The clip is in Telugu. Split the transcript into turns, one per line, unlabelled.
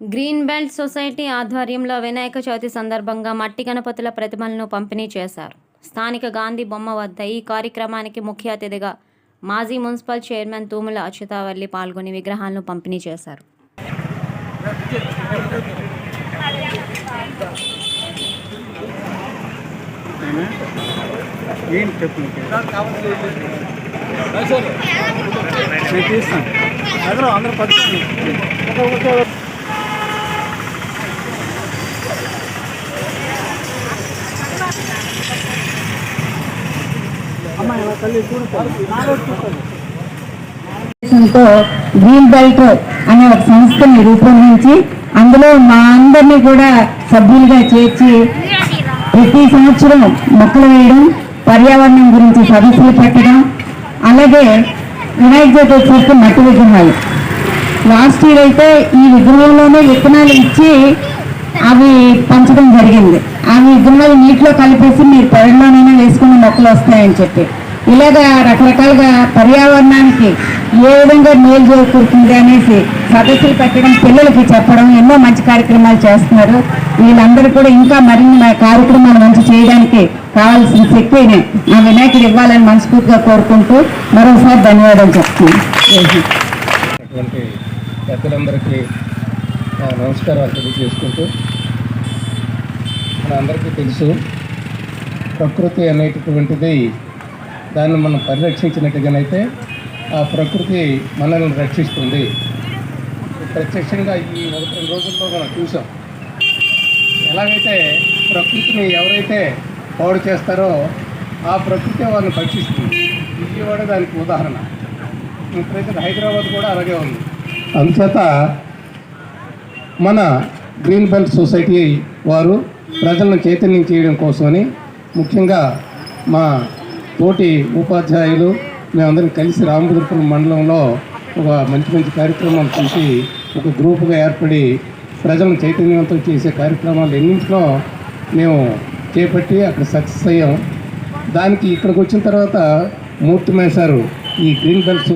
గ్రీన్ బెల్ట్ సొసైటీ ఆధ్వర్యంలో వినాయక చవితి సందర్భంగా మట్టి గణపతుల ప్రతిమలను పంపిణీ చేశారు. స్థానిక గాంధీ బొమ్మ వద్ద ఈ కార్యక్రమానికి ముఖ్య అతిథిగా మాజీ మున్సిపల్ చైర్మన్ తూముల అచ్యుతావల్లి పాల్గొని విగ్రహాలను పంపిణీ చేశారు.
ఏం చెప్పు అందరూ అందరూ
గ్రీన్ బెల్ట్ అనే ఒక సంస్థని రూపొందించి అందులో మా అందరినీ కూడా సభ్యులుగా చేర్చి ప్రతి సంవత్సరం మొక్కలు వేయడం పర్యావరణం గురించి సదస్సులు పెట్టడం అలాగే వినాయక చవితి చూస్తే మట్టి విగ్రహాలు. లాస్ట్ ఇయర్ అయితే ఈ విగ్రహంలోనే విత్తనాలు ఇచ్చి అవి పంచడం జరిగింది. ఆ విగ్రహాలు నీటిలో కలిపేసి మీరు పొలంలోనైనా వేసుకున్న మొక్కలు వస్తాయని చెప్పి. ఇలాగా రకరకాలుగా పర్యావరణానికి ఏ విధంగా మేలు చేకూరుతుంది అనేసి సదస్సులు పెట్టడం పిల్లలకి చెప్పడం ఎన్నో మంచి కార్యక్రమాలు చేస్తున్నారు. వీళ్ళందరూ కూడా ఇంకా మరిన్ని కార్యక్రమాలు మంచి చేయడానికి కావాల్సిన శక్తిని ఆ వినాయకుడు ఇవ్వాలని మనస్ఫూర్తిగా కోరుకుంటూ మరోసారి ధన్యవాదాలు చెప్తున్నాను.
అటువంటి పెద్దలందరికీ నమస్కారాలు తెలియజేసుకుంటూ అందరికీ తెలుసు ప్రకృతి అనేటటువంటిది దాన్ని మనం పరిరక్షించినట్టుగానైతే ఆ ప్రకృతి మనల్ని రక్షిస్తుంది. ప్రత్యక్షంగా ఈ ఒకటి రెండు రోజుల్లో మనం చూసాం. ఎలాగైతే ప్రకృతిని ఎవరైతే పాడు చేస్తారో ఆ ప్రకృతి వాళ్ళని భక్షిస్తుంది. విజయవాడ దానికి ఉదాహరణ. ప్రజెంట్ హైదరాబాద్ కూడా అలాగే ఉంది. అందుచేత మన గ్రీన్ బెల్ట్ సొసైటీ వారు ప్రజలను చైతన్యం చేయడం కోసమని ముఖ్యంగా మా తోటి ఉపాధ్యాయులు మేమందరం కలిసి రామభద్రపురం మండలంలో ఒక మంచి మంచి కార్యక్రమాలు చేసి ఒక గ్రూపుగా ఏర్పడి ప్రజలను చైతన్యవంతం చేసే కార్యక్రమాలు ఎన్నింటిలో మేము చేపట్టి అక్కడ సక్సెస్ అయ్యాం. దానికి ఇక్కడికి వచ్చిన తర్వాత మూర్తి మేసారు ఈ గ్రీన్ బెల్ట్స్